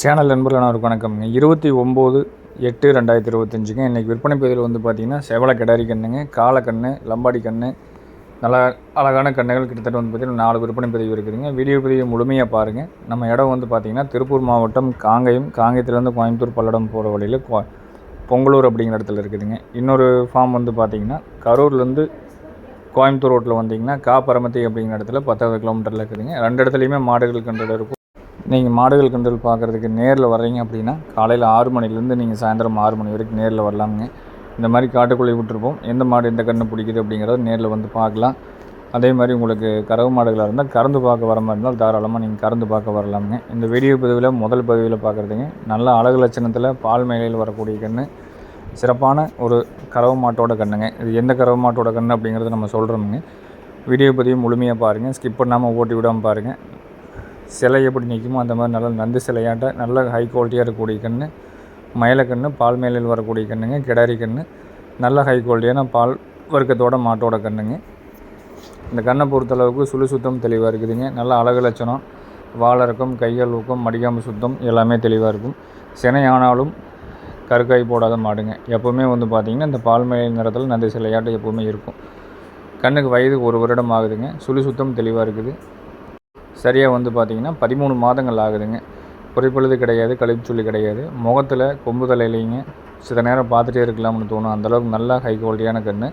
Channel நண்பர்கள் அனைவருக்கும் வணக்கம்ங்க இருபத்தி ஒம்பது எட்டு ரெண்டாயிரத்தி இருபத்தஞ்சுங்க இன்றைக்கி விற்பனை பதிவில் வந்து பார்த்தீங்கன்னா செவலை கிடாரி கண்ணுங்க காலக்கண்ணு லம்பாடி கண்ணு நல்லா அழகான கண்ணுகள் கிட்டத்தட்ட வந்து பார்த்திங்கன்னா நாலு விற்பனை பதிவு இருக்குதுங்க. வீடியோ பதிவு முழுமையாக பாருங்கள் நம்ம இடம் வந்து பார்த்திங்கன்னா திருப்பூர் மாவட்டம் காங்கயம் காங்கயத்துலேருந்து கோயம்புத்தூர் பல்லடம் போகிற வழியில் கோ பொங்கலூர் அப்படிங்கிற இடத்துல இருக்குதுங்க. இன்னொரு ஃபார்ம் வந்து பார்த்திங்கன்னா கரூர்லேருந்து கோயம்புத்தூர் ரோட்டில் வந்தீங்கன்னா காப்பரமத்தி அப்படிங்கிற இடத்துல பத்தாவது கிலோமீட்டரில் இருக்குதுங்க. ரெண்டு இடத்துலையுமே மாடுகள் கன்றுகள் இருக்கும். நீங்கள் மாடுகள் கன்றுகள் பார்க்குறதுக்கு நேரில் வர்றீங்க அப்படின்னா காலையில் ஆறு மணிலேருந்து நீங்கள் சாயந்தரம் ஆறு மணி வரைக்கும் நேரில் வரலாமுங்க. இந்த மாதிரி காட்டுக்குள்ளே விட்டுருப்போம். எந்த மாடு எந்த கன்று பிடிக்குது அப்படிங்கிறத நேரில் வந்து பார்க்கலாம். அதே மாதிரி உங்களுக்கு கறவு மாடுகளாக இருந்தால் கறந்து பார்க்க வர மாதிரி இருந்தால் தாராளமாக நீங்கள் கறந்து பார்க்க வரலாமுங்க. இந்த வீடியோ பதிவில் முதல் பதிவில் பார்க்குறதுங்க நல்ல அழகு லட்சணத்தில் பால் மேலையில் வரக்கூடிய கன்று சிறப்பான ஒரு கறவு மாட்டோட கண்ணுங்க. இது எந்த கறவு மாட்டோட கன்று அப்படிங்கிறத நம்ம சொல்கிறோமுங்க வீடியோ பதிவு முழுமையாக பாருங்கள் ஸ்கிப் பண்ணாமல் ஓட்டி விடாமல் பாருங்கள் சிலை எப்படி நிற்குமோ அந்த மாதிரி நல்ல நந்து சிலையாட்ட நல்ல ஹை குவாலிட்டியாக இருக்கக்கூடிய கன்று மயிலக்கன்று பால் மேலில் வரக்கூடிய கண்ணுங்க கிடாரி கன்று. நல்ல ஹை குவாலிட்டியான பால் வர்க்கத்தோட மாட்டோட கண்ணுங்க இந்த கண்ணை பொறுத்தளவுக்கு சுழி சுத்தம் தெளிவாக இருக்குதுங்க. நல்ல அழகு லட்சணம். வாழறக்கும் கைகள் ஊக்கம் மடிக்காம்பு சுத்தம் எல்லாமே தெளிவாக இருக்கும். சினை ஆனாலும் கருக்காய் போடாத மாடுங்க. எப்போவுமே வந்து பார்த்திங்கன்னா இந்த பால் மேலை நிறத்தில் நந்தி சிலையாட்டம் எப்போவுமே இருக்கும். கண்ணுக்கு வயது ஒரு வருடம் ஆகுதுங்க. சுழி சுத்தம் தெளிவாக இருக்குது. சரியாக வந்து பார்த்திங்கன்னா பதிமூணு மாதங்கள் ஆகுதுங்க. குறைப்பொழுது கிடையாது கழிப்பு கிடையாது. முகத்தில் கொம்பு தலையிலைங்க. சில நேரம் பார்த்துட்டே இருக்கலாம்னு தோணும். அந்தளவுக்கு நல்லா ஹை குவாலிட்டியான கன்று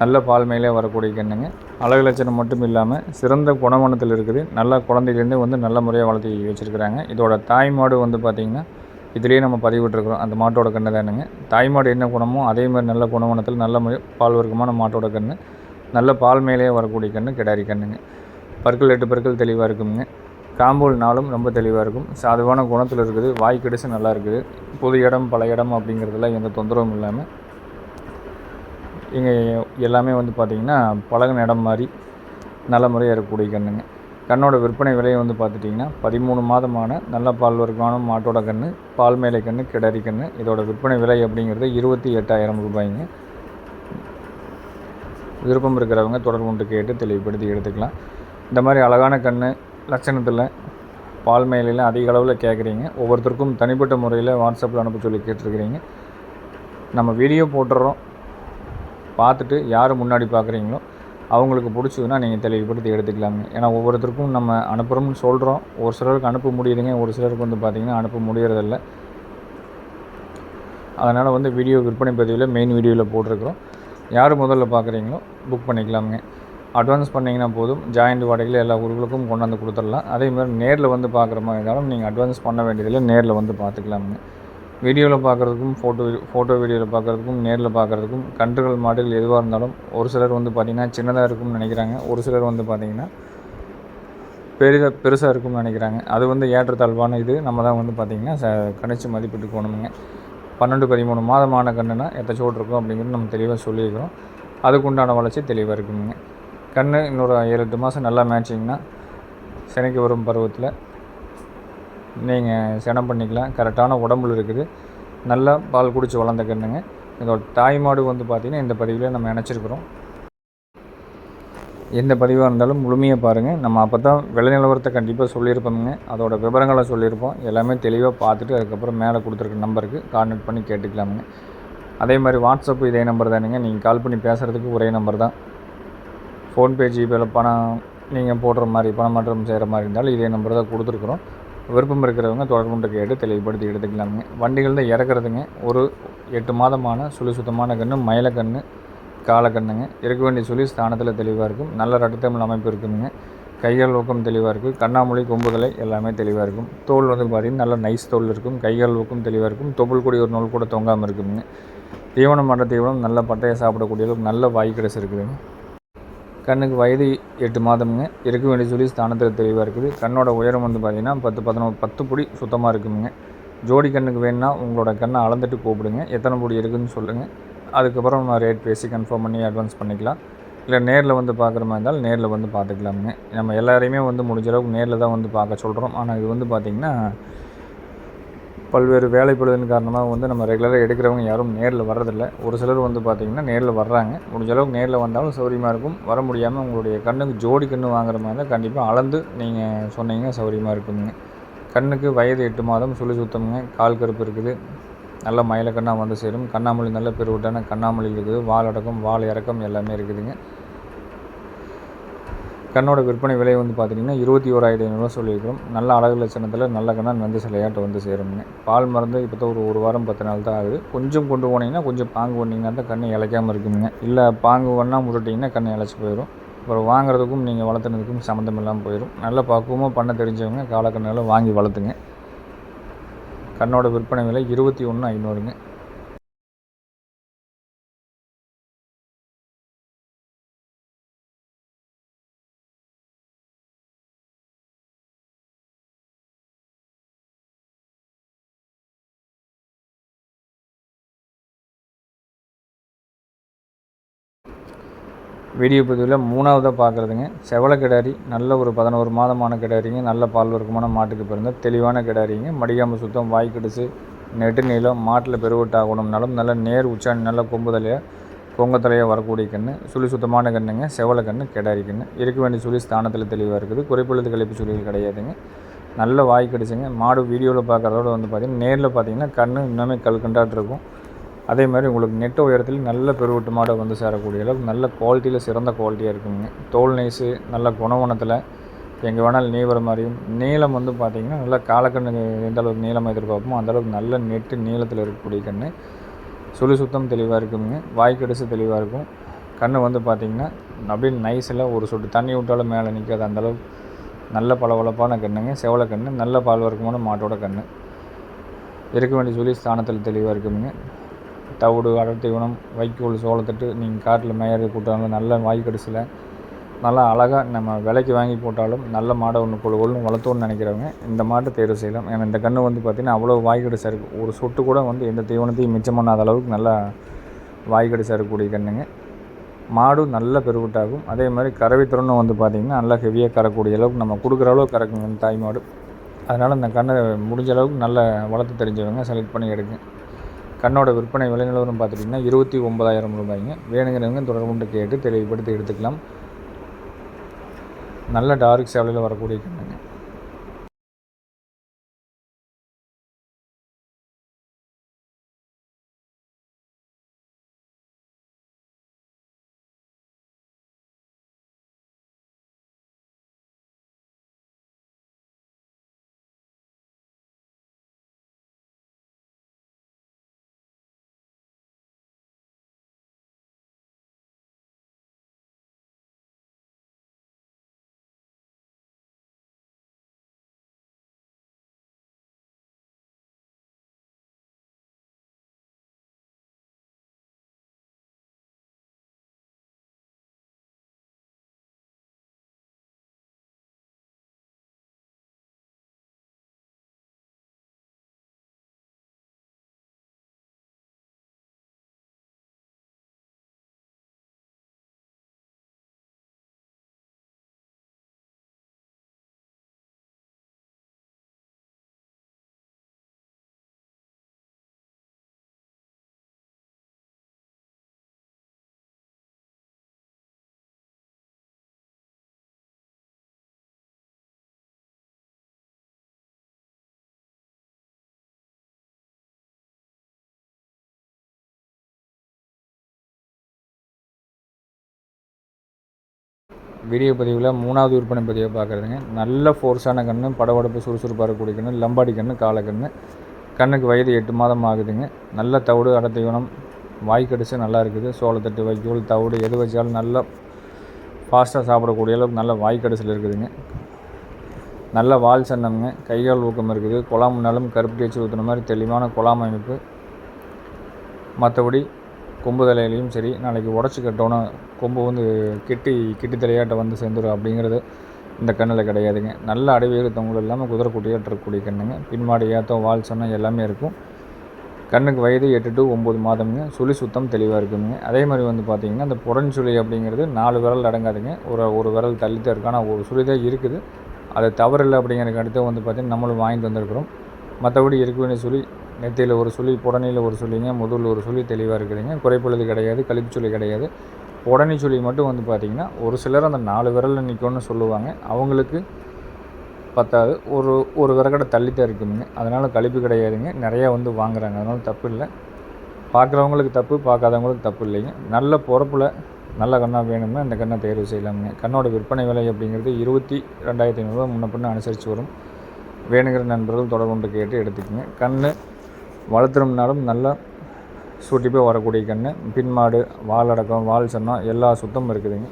நல்ல பால்மையிலே வரக்கூடிய கண்ணுங்க. அழகு லட்சணம் மட்டும் இல்லாமல் சிறந்த குணமனத்தில் இருக்குது. நல்லா குழந்தையிலேருந்து வந்து நல்ல முறையாக வளர்த்தி வச்சுருக்கிறாங்க. இதோட தாய் மாடு வந்து பார்த்திங்கன்னா இதுலேயே நம்ம பதிவிட்டுருக்குறோம். அந்த மாட்டோட கன்று தானுங்க. தாய் மாடு என்ன குணமோ அதே மாதிரி நல்ல குணமனத்தில் நல்ல முறை பால் வர்க்கமான மாட்டோட கன்று நல்ல பால் மேலே வரக்கூடிய கன்று கிடாரி கண்ணுங்க. பற்கள் எட்டு பற்கள் தெளிவாக இருக்குங்க காம்பூல் நாளும் ரொம்ப தெளிவாக இருக்கும். சாதுவான குணத்தில் இருக்குது. வாய் கெடுசு நல்லா இருக்குது. புது இடம் பல இடம் அப்படிங்கிறதுல எந்த தொந்தரவும் இல்லாமல் இங்கே எல்லாமே வந்து பார்த்திங்கன்னா பழகின இடம் மாதிரி நல்ல முறையாக இருக்கக்கூடிய கண்ணுங்க. கண்ணோட விற்பனை விலையை வந்து பார்த்துட்டிங்கன்னா பதிமூணு மாதமான நல்ல பால் வர்க்கமான மாட்டோட கன்று பால் மேலை கன்று கிடரி கன்று இதோட விற்பனை விலை அப்படிங்கிறது இருபத்தி எட்டாயிரம் ரூபாய்ங்க. விருப்பம் இருக்கிறவங்க தொடர்பு கொண்டு கேட்டு தெளிவுபடுத்தி எடுத்துக்கலாம். இந்த மாதிரி அழகான கண் லட்சணத்தில் பால் மேலையில் அதிக அளவில் கேட்குறீங்க ஒவ்வொருத்தருக்கும் தனிப்பட்ட முறையில் வாட்ஸ்அப்பில் அனுப்ப சொல்லி கேட்டிருக்கிறீங்க. நம்ம வீடியோ போட்டுறோம். பார்த்துட்டு யார் முன்னாடி பார்க்குறீங்களோ அவங்களுக்கு பிடிச்சதுன்னா நீங்கள் தெளிவுபடுத்தி எடுத்துக்கலாங்க. ஏன்னா ஒவ்வொருத்தருக்கும் நம்ம அனுப்புகிறோம்னு சொல்கிறோம் ஒரு சிலருக்கு அனுப்ப முடியுதுங்க. ஒரு சிலருக்கு வந்து பார்த்திங்கன்னா அனுப்ப முடியறதில்ல. அதனால் வந்து வீடியோ விற்பனை பதிவில் மெயின் வீடியோவில் போட்டிருக்கிறோம். யார் முதல்ல பார்க்குறீங்களோ புக் பண்ணிக்கலாமுங்க. அட்வான்ஸ் பண்ணிங்கன்னா போதும். ஜாயிண்ட் வாடகையில் எல்லா ஊர்களுக்கும் கொண்டாந்து கொடுத்துடலாம். அதே மாதிரி நேரில் வந்து பார்க்குற மாதிரி இருந்தாலும் நீங்கள் அட்வான்ஸ் பண்ண வேண்டியதில்லை. நேரில் வந்து பார்த்துக்கலாமுங்க வீடியோவில் பார்க்குறதுக்கும் ஃபோட்டோ ஃபோட்டோ வீடியோவில் பார்க்குறதுக்கும் நேரில் பார்க்குறதுக்கும் கன்றுகள் மாடுகள் எதுவாக இருந்தாலும் ஒரு சிலர் வந்து பார்த்திங்கன்னா சின்னதாக இருக்கும்னு நினைக்கிறாங்க. ஒரு சிலர் வந்து பார்த்திங்கன்னா பெரிதாக பெருசாக இருக்கும்னு நினைக்கிறாங்க. அது வந்து ஏற்றத்தாழ்வான இது. நம்ம தான் வந்து பார்த்திங்கன்னா ச கணிச்சு மதிப்பிட்டு போகணுங்க பன்னெண்டு பதிமூணு மாதமான கண்ணுனா எத்தச்சோடு இருக்கும் அப்படிங்கிறது நம்ம தெளிவாக சொல்லியிருக்கிறோம். அதுக்குண்டான வளர்ச்சி தெளிவாக இருக்குங்க. கன்று இன்னொரு ஏழு எட்டு மாதம் நல்லா மேட்சிங்னா சினைக்கு வரும் பருவத்தில். நீங்கள் சினம் பண்ணிக்கலாம். கரெக்டான உடம்புல இருக்குது. நல்லா பால் குடித்து வளர்ந்த கண்ணுங்க. இதோட தாய் மாடு வந்து பார்த்திங்கன்னா இந்த பதிவில் நம்ம நினச்சிருக்கிறோம். எந்த பதிவாக இருந்தாலும் முழுமையாக பாருங்கள் நம்ம அப்போ தான் விலை நிலவரத்தை கண்டிப்பாக சொல்லியிருப்போங்க அதோட விவரங்களை சொல்லியிருப்போம். எல்லாமே தெளிவாக பார்த்துட்டு அதுக்கப்புறம் மேலே கொடுத்துருக்க நம்பருக்கு கான்டாக்ட் பண்ணி கேட்டுக்கலாமுங்க. அதே மாதிரி வாட்ஸ்அப் இதே நம்பர் தானுங்க. நீங்கள் கால் பண்ணி பேசுகிறதுக்கு ஒரே நம்பர் தான். ஃபோன்பே ஜிபேயில் பணம் நீங்கள் போடுற மாதிரி பணம் மாற்றம் செய்கிற மாதிரி இருந்தாலும் இதே நம்பர் தான் கொடுத்துருக்குறோம். விருப்பம் இருக்கிறவங்க தொடர்புண்டு கேட்டு தெளிவுபடுத்தி எடுத்துக்கலாமுங்க. வண்டிகள் தான் இறக்குறதுங்க. ஒரு எட்டு மாதமான சுழி சுத்தமான கன்று மயிலக்கன்று காலக்கண்ணுங்க இருக்க வேண்டிய சுழி ஸ்தானத்தில் தெளிவாக இருக்கும். நல்ல ரட்டத்தமிழ் அமைப்பு இருக்குதுங்க. கைகள் ஊக்கம் தெளிவாக இருக்குது கண்ணாமொழி கொம்புகளை எல்லாமே தெளிவாக இருக்கும். தோல் வந்து பார்த்திங்கன்னா நல்ல நைஸ் தோல் இருக்கும். கைகள் ஊக்கம் தெளிவாக இருக்கும். தொப்புள் கூடிய ஒரு நூல் கூட தொங்காமல் இருக்குதுங்க. தீவனம் பண்ணுற தீவனம் நல்ல பட்டையை சாப்பிடக்கூடிய அளவுக்கு நல்ல வாய் கிடைச்சி இருக்குதுங்க. கண்ணுக்கு வயது எட்டு மாதமுங்க. இருக்க வேண்டிய சொல்லி ஸ்தானத்தில் தெளிவாக இருக்குது. கண்ணோட உயரம் வந்து பார்த்திங்கன்னா பத்து பதினோரு பத்து பொடி சுத்தமாக இருக்குங்க. ஜோடி கண்ணுக்கு வேணுன்னா உங்களோட கண்ணை அளந்துட்டு கூப்பிடுங்க. எத்தனை பொடி இருக்குதுன்னு சொல்லுங்கள் அதுக்கப்புறம் நம்ம ரேட் பேசி கன்ஃபார்ம் பண்ணி அட்வான்ஸ் பண்ணிக்கலாம். இல்லை நேரில் வந்து பார்க்குற மாதிரி இருந்தாலும் நேரில் வந்து பார்த்துக்கலாமுங்க நம்ம எல்லாரையுமே வந்து முடிஞ்ச அளவுக்கு நேரில் தான் வந்து பார்க்க சொல்கிறோம் ஆனால் இது வந்து பார்த்திங்கன்னா பல்வேறு வேலைப்படுவதன் காரணமாக வந்து நம்ம ரெகுலராக எடுக்கிறவங்க யாரும் நேரில் வர்றதில்ல. ஒரு சிலர் வந்து பார்த்திங்கன்னா நேரில் வர்றாங்க. முடிஞ்ச அளவுக்கு நேரில் வந்தாலும் சௌரியமாக இருக்கும். வர முடியாமல் உங்களுடைய கண்ணுக்கு ஜோடி கன்று வாங்குற மாதிரி தான் கண்டிப்பாக அளந்து நீங்கள் சொன்னீங்கன்னா சௌரியமாக இருக்குங்க. கண்ணுக்கு வயது எட்டு மாதம் சுழி சுத்தமுங்க. கால் கருப்பு இருக்குது. நல்ல மயிலக்கண்ணாக வந்து சேரும். கண்ணாமொழி நல்ல பெருவிட்டான கண்ணாமொழி இருக்குது. வால் அடக்கம் வால் இறக்கம் எல்லாமே இருக்குதுங்க. கண்ணோட விற்பனை விலை வந்து பார்த்திங்கன்னா இருபத்தி ஓராயிரத்தி ஐநூறுரூவா சொல்லியிருக்கிறோம். நல்ல அழகு லட்சணத்தில் நல்ல கண்ணான் வந்து சிலையாட்டை வந்து சேருங்க பால் மருந்து இப்போ தான் ஒரு ஒரு வாரம் பத்து நாள் தான் ஆகுது. கொஞ்சம் கொண்டு போனீங்கன்னா கொஞ்சம் பாங்கு பண்ணிங்கன்னா தான் கண்ணை இழைக்காமல் இருக்குங்க. இல்லை பாங்கு ஒன்றா முருட்டிங்கன்னா கண்ணை இழைச்சி போயிடும் அப்புறம் வாங்குறதுக்கும் நீங்கள் வளர்த்துனதுக்கும் சம்மந்தம் இல்லாமல் போயிடும் நல்ல பக்குவமாக பண்ண தெரிஞ்சவங்க காலக்கண்ணில் வாங்கி வளர்த்துங்க. கண்ணோட விற்பனை விலை இருபத்தி ஒன்று ஐநூறுங்க. வீடியோ பதிவில் மூணாவதாக பார்க்குறதுங்க செவலை கிடாரி நல்ல ஒரு பதினோரு மாதமான கிடாரிங்க. நல்ல பால் வர்க்கமான மாட்டுக்கு பிறந்த தெளிவான கிடாரிங்க. மடியாமல் சுத்தம் வாய் நெட்டு நீளம் மாட்டில் பெருவட்டாகணும்னாலும் நல்ல நேர் உச்சாணி நல்ல கொம்பு தலையாக கொங்க தலையாக வரக்கூடிய கன்று சுழி சுத்தமான கண்ணுங்க. செவலை கன்று கிடாரி கன்று இருக்க வேண்டிய சுழி ஸ்தானத்தில் தெளிவாக இருக்குது. குறைப்புள்ளது கழிப்பு சுழிகள் கிடையாதுங்க. நல்ல வாய் மாடு வீடியோவில் பார்க்குறதோட வந்து பார்த்திங்கன்னா நேரில் பார்த்தீங்கன்னா கண்ணு இன்னுமே கல்கண்டாட்டு இருக்கும் அதே மாதிரி உங்களுக்கு நெட் உயரத்தில் நல்ல பெருவட்டு மாடை வந்து சேரக்கூடிய அளவுக்கு நல்ல குவாலிட்டியில் சிறந்த குவாலிட்டியாக இருக்குங்க. தோல் நெய்ஸு நல்ல குணவனத்தில் எங்கே வேணாலும் நீவர மாதிரியும் நீளம் வந்து பார்த்திங்கன்னா நல்லா காலக்கண்ணு எந்த அளவுக்கு நீளம் எதிர்பார்ப்போமோ அந்தளவுக்கு நல்ல நெட்டு நீளத்தில் இருக்கக்கூடிய கன்று சுழி சுத்தம் தெளிவாக இருக்குங்க. வாய்க்கடிசு தெளிவாக இருக்கும். கண் வந்து பார்த்திங்கன்னா அப்படியே நைஸில் ஒரு சொட்டு தண்ணி விட்டாலும் மேலே நிற்காது அந்தளவுக்கு நல்ல பளபளப்பான கண்ணுங்க. செவலை கன்று நல்ல பால் வர்க்கமான மாட்டோட கன்று இருக்க வேண்டிய சொல்லி ஸ்தானத்தில் தெளிவாக இருக்குங்க. தவிடு அடர் தீவனம் வைக்கோல் சோளத்தட்டு நீங்கள் காட்டில் மேயறது கூட்டாலும் நல்ல வாய் கடிசில். நல்லா அழகாக நம்ம விலைக்கு வாங்கி போட்டாலும் நல்ல மாடை ஒன்று கொழு கொள்ளும் வளர்த்தோன்னு நினைக்கிறவங்க இந்த மாட்டை தேர்வு செய்யலாம். ஏன்னா இந்த கன்று வந்து பார்த்திங்கன்னா அவ்வளோ வாய் கடிசாக இருக்குது ஒரு சொட்டு கூட வந்து எந்த தீவனத்தையும் மிச்சம் பண்ணாத அளவுக்கு நல்லா வாய் கடிசாக இருக்கக்கூடிய கண்ணுங்க. மாடும் நல்ல பெருகுட்டாகும். அதே மாதிரி கறவை திறனும் வந்து பார்த்திங்கன்னா நல்லா ஹெவியாக கறக்கூடிய அளவுக்கு நம்ம கொடுக்குற அளவுக்கு கறக்குங்க தாய் மாடு. அதனால் இந்த கண்ணை முடிஞ்ச அளவுக்கு நல்ல வளர்த்து தெரிஞ்சவங்க செலக்ட் பண்ணி எடுங்க. கண்ணோட விற்பனை விலைநிலவரம் பார்த்துட்டிங்கன்னா இருபத்தி ஒன்பதாயிரம் ரூபாய்ங்க. வேணுங்கிறவங்க தொடர்பு கேட்டு தெளிவுபடுத்தி எடுத்துக்கலாம். நல்ல டார்க் சேவலையில் வரக்கூடிய கண்ணுங்க. வீடியோ பதிவில் மூணாவது விற்பனை பதிவை பார்க்குறதுங்க. நல்ல ஃபோர்ஸான கன்று படவடப்பு சுறுசுறுப்பாக இருக்கக்கூடிய கன்று லம்பாடி கன்று காலக்கன்று கண்ணுக்கு வயது எட்டு மாதம் ஆகுதுங்க. நல்ல தவிடு அடத்தீவனம் வாய் கடிச்சு நல்லா இருக்குது. சோளத்தட்டு வைக்கோல் தவிடு எது வச்சாலும் நல்லா ஃபாஸ்ட்டாக சாப்பிடக்கூடிய அளவுக்கு நல்ல வாய் இருக்குதுங்க. நல்ல வால் சன்னம்ங்க. கைகால் ஊக்கம் இருக்குது. குழாம் முன்னாலும் கருப்பு தேய்ச்சி ஊற்றுன மாதிரி தெளிவான குழாம் அமைப்பு. மற்றபடி கொம்பு தலையிலையும் சரி நாளைக்கு உடச்சி கட்டோன்னா கொம்பு வந்து கிட்டி கிட்டி தலையாட்ட வந்து சேர்ந்துடும் அப்படிங்கிறது இந்த கண்ணில் கிடையாதுங்க. நல்ல அடைவேறு தொங்கல் இல்லாமல் குதிரை இருக்கக்கூடிய கண்ணுங்க. பின்மாடி ஏத்தம் வால் சொன்னால் எல்லாமே இருக்கும். கண்ணுக்கு வயது எட்டு டு ஒம்பது மாதமுங்க. சுழி சுத்தம் தெளிவாக இருக்குங்க. அதே மாதிரி வந்து பார்த்திங்கன்னா அந்த புடன் சுழி அப்படிங்கிறது நாலு விரல் அடங்காதுங்க. ஒரு ஒரு விரல் தள்ளித்தான் இருக்கு ஆனால் ஒரு சுழி தான் இருக்குது. அது தவறில்லை அப்படிங்கிறதுக்கு அடுத்து வந்து பார்த்திங்கன்னா நம்மளும் வாங்கிட்டு வந்திருக்கிறோம். மற்றபடி இருக்க வேண்டிய சுழி நெத்தியில் ஒரு சுழி புடனியில் ஒரு சுழிங்க முதல் ஒரு சுழி தெளிவாக இருக்குதுங்க. குறைப்பொழுது கிடையாது கழிப்பு சுழி கிடையாது. உடனே சொல்லி மட்டும் வந்து பார்த்திங்கன்னா ஒரு சிலர் அந்த நாலு விரலில் நிற்கும்னு சொல்லுவாங்க. அவங்களுக்கு பத்தாது. ஒரு ஒரு விறகடை தள்ளி தான் இருக்குதுங்க. அதனால் கழிப்பு கிடையாதுங்க. நிறையா வந்து வாங்குறாங்க. அதனால் தப்பு இல்லை. பார்க்குறவங்களுக்கு தப்பு பார்க்காதவங்களுக்கு தப்பு இல்லைங்க. நல்ல பொறப்பில் நல்ல கண்ணாக வேணும்னா இந்த கண்ணை தேர்வு செய்யலாமுங்க. கண்ணோட விற்பனை விலை அப்படிங்கிறது இருபத்தி ரெண்டாயிரத்தி ஐநூறுரூவா முன்ன பின்ன அனுசரித்து வரும். வேணுங்கிற நண்பர்கள் தொடர்பு கொண்டு கேட்டு எடுத்துக்கோங்க. கண் வளர்த்துறோம்னாலும் நல்லா போய் வரக்கூடிய கன்று. பின்மாடு வால் அடக்கம் வால் சன்னம் எல்லா சுத்தமும் இருக்குதுங்க.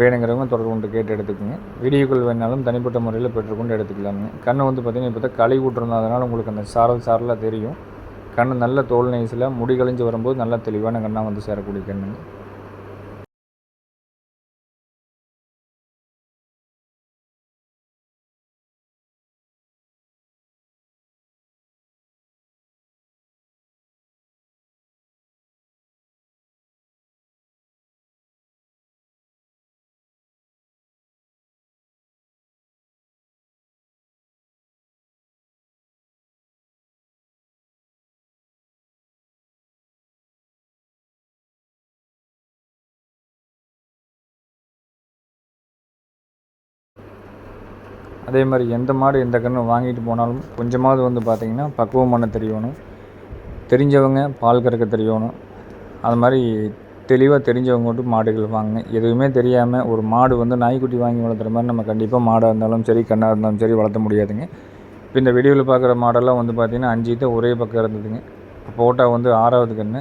வேணுங்கிறவங்க தொடர்பு கொண்டு கேட்டு எடுத்துக்கோங்க. வீடியோக்கள் வேணாலும் தனிப்பட்ட முறையில் பெற்றுக்கொண்டு எடுத்துக்கலாமுங்க. கண்ணை வந்து பார்த்திங்கன்னா இப்போ தான் களி விட்டுருந்தோம் அதனால் உங்களுக்கு அந்த சாரல் சாரலாக தெரியும். கண் நல்ல தோல் நைஸில் முடி கழிஞ்சு வரும்போது நல்லா தெளிவான கண்ணாக வந்து சேரக்கூடிய கண்ணுங்க அதே மாதிரி எந்த மாடு எந்த கன்று வாங்கிட்டு போனாலும் கொஞ்சமாவது வந்து பார்த்திங்கன்னா பக்குவமான தெரியணும். தெரிஞ்சவங்க பால் கறக்க தெரியணும். அது மாதிரி தெளிவாக தெரிஞ்சவங்க மட்டும் மாடுகள் வாங்க எதுவுமே தெரியாமல் ஒரு மாடு வந்து நாய்க்குட்டி வாங்கி வளர்த்துற மாதிரி நம்ம கண்டிப்பாக மாடாக இருந்தாலும் சரி கண்ணாக இருந்தாலும் சரி வளர்த்த முடியாதுங்க. இப்போ இந்த வீடியோவில் பார்க்குற மாடெல்லாம் வந்து பார்த்திங்கன்னா அஞ்சு தான் ஒரே பக்கம் இருந்ததுங்க. போட்டால் வந்து ஆறாவது கன்று.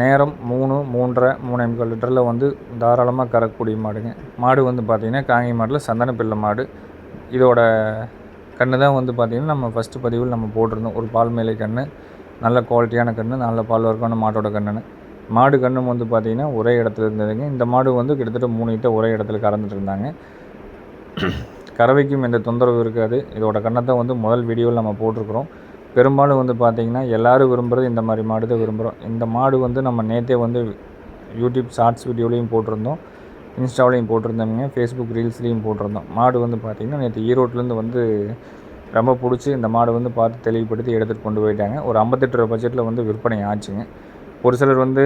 நேரம் மூணு மூன்றரை மூணு முக்கால் லிட்டரில் வந்து தாராளமாக கறக்கக்கூடிய மாடுங்க. மாடு வந்து பார்த்திங்கன்னா காங்கி மாடில் சந்தன பிள்ளை மாடு. இதோட கன்று தான் வந்து பார்த்திங்கன்னா நம்ம ஃபஸ்ட்டு பதிவில் நம்ம போட்டிருந்தோம். ஒரு பால் மேலே கன்று நல்ல குவாலிட்டியான கன்று நல்ல பால் வர்க்கான மாட்டோட கன்றுன்னு மாடு கன்றும் வந்து பார்த்திங்கன்னா ஒரே இடத்துல இருந்ததுங்க. இந்த மாடு வந்து கிட்டத்தட்ட மூணு கிட்ட ஒரே இடத்துல கறந்துட்டு இருந்தாங்க. கறவைக்கும் எந்த தொந்தரவு இருக்காது. இதோட கண்ணத்தை வந்து முதல் வீடியோவில் நம்ம போட்டிருக்கிறோம். பெரும்பாலும் வந்து பார்த்திங்கன்னா எல்லோரும் விரும்புகிறது இந்த மாதிரி மாடு தான் விரும்புகிறோம் இந்த மாடு வந்து நம்ம நேற்றே வந்து யூடியூப் ஷார்ட்ஸ் வீடியோலையும் போட்டிருந்தோம். இன்ஸ்டாவிலையும் போட்டிருந்தோங்க ஃபேஸ்புக் ரீல்ஸ்லேயும் போட்டிருந்தோம். மாடு வந்து பார்த்திங்கன்னா நேற்று ஈரோட்லேருந்து வந்து ரொம்ப பிடிச்சி இந்த மாடு வந்து பார்த்து தெளிவுபடுத்தி எடுத்துகிட்டு கொண்டு போயிட்டாங்க. ஒரு ஐம்பத்தெட்டு ரூபா பட்ஜெட்டில் வந்து விற்பனை ஆச்சுங்க. ஒரு சிலர் வந்து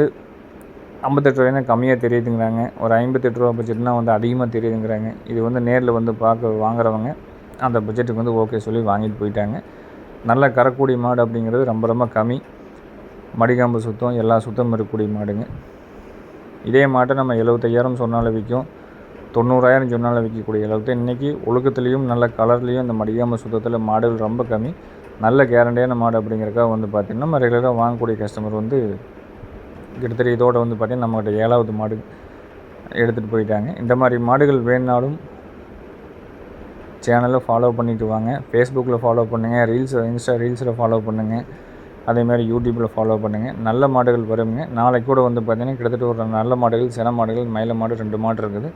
ஐம்பத்தெட்டு ரூபாய்னா கம்மியாக தெரியுதுங்கிறாங்க. ஒரு ஐம்பத்தெட்டு ரூபா பட்ஜெட்னா வந்து அதிகமாக தெரியுதுங்கிறாங்க. இது வந்து நேரில் வந்து பார்க்க வாங்குறவங்க அந்த பட்ஜெட்டுக்கு வந்து ஓகே சொல்லி வாங்கிட்டு போயிட்டாங்க. நல்ல கரக்கூடிய மாடு அப்படிங்கிறது ரொம்ப ரொம்ப கம்மி. மடிகாம்பு சுத்தம் எல்லா சுத்தமும் இருக்கக்கூடிய மாடுங்க. இதே மாட்டை நம்ம எழுபத்தையாயிரம் சொன்னாலும் விற்கும். தொண்ணூறாயிரம் சொன்னாலும் விற்கக்கூடிய அளவுக்கு. இன்றைக்கி ஒழுக்கத்துலேயும் நல்ல கலர்லேயும் இந்த மடியாமல் சுத்தத்தில் மாடுகள் ரொம்ப கம்மி. நல்ல கேரண்டியான மாடு அப்படிங்கிறக்காக வந்து பார்த்திங்கன்னா நம்ம ரெகுலராக வாங்கக்கூடிய கஸ்டமர் வந்து கிட்டத்தட்ட இதோடு வந்து பார்த்திங்கன்னா நம்மகிட்ட ஏழாவது மாடு எடுத்துகிட்டு போயிட்டாங்க. இந்த மாதிரி மாடுகள் வேணுனாலும் சேனலை ஃபாலோ பண்ணிவிட்டு வாங்க. ஃபேஸ்புக்கில் ஃபாலோ பண்ணுங்கள் ரீல்ஸ் இன்ஸ்டா ரீல்ஸில் ஃபாலோ பண்ணுங்கள் அதேமாதிரி யூடியூப்பில் ஃபாலோ பண்ணுங்கள் நல்ல மாடுகள் வருங்க. நாளைக்கு கூட வந்து பார்த்திங்கன்னா கிட்டத்தட்ட ஒரு நல்ல மாடுகள் சின மாடுகள் மயில மாடு ரெண்டு மாடு இருக்குது.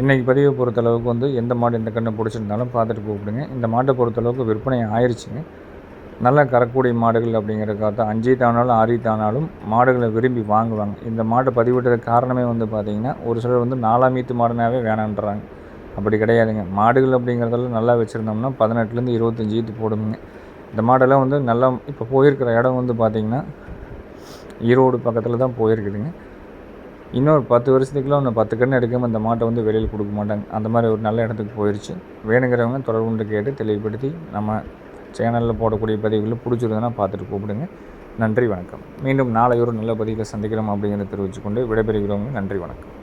இன்றைக்கி பதிவை பொறுத்தளவுக்கு வந்து எந்த மாடு எந்த கண்ணு பிடிச்சிருந்தாலும் பார்த்துட்டு கூப்பிடுங்க. இந்த மாட்டை பொறுத்தளவுக்கு விற்பனை ஆயிடுச்சுங்க நல்லா கறக்கூடிய மாடுகள் அப்படிங்கிறதுக்காக தான். அஞ்சு தானாலும் ஆறி தானாலும் மாடுகளை விரும்பி வாங்குவாங்க. இந்த மாட்டை பதிவிட்டதுக்கு காரணமே வந்து பார்த்திங்கன்னா ஒரு சிலர் வந்து நாலாம் மீத்து மாடுனாவே வேணான்றாங்க. அப்படி கிடையாதுங்க. மாடுகள் அப்படிங்கிறதெல்லாம் நல்லா வச்சுருந்தோம்னா பதினெட்டுலேருந்து இருபத்தஞ்சி ஈத்து போடுங்க. இந்த மாடெல்லாம் வந்து நல்லா இப்போ போயிருக்கிற இடம் வந்து பார்த்திங்கன்னா ஈரோடு பக்கத்தில் தான் போயிருக்குதுங்க. இன்னொரு பத்து வருஷத்துக்குலாம் ஒன்று பத்து கன்று எடுக்காமல் இந்த மாட்டை வந்து வெளியில் கொடுக்க மாட்டாங்க. அந்த மாதிரி ஒரு நல்ல இடத்துக்கு போயிடுச்சு வேணுங்கிறவங்க தொடர்பு கேட்டு தெளிவுபடுத்தி நம்ம சேனலில் போடக்கூடிய பதிவுகளில் பிடிச்சிருந்ததுன்னா பார்த்துட்டு கூப்பிடுங்க. நன்றி வணக்கம். மீண்டும் நாளை ஒரு நல்ல பதிவில் சந்திக்கிறோம் அப்படிங்கிறத தெரிவித்துக்கொண்டு விடைபெறுகிறவங்க நன்றி வணக்கம்.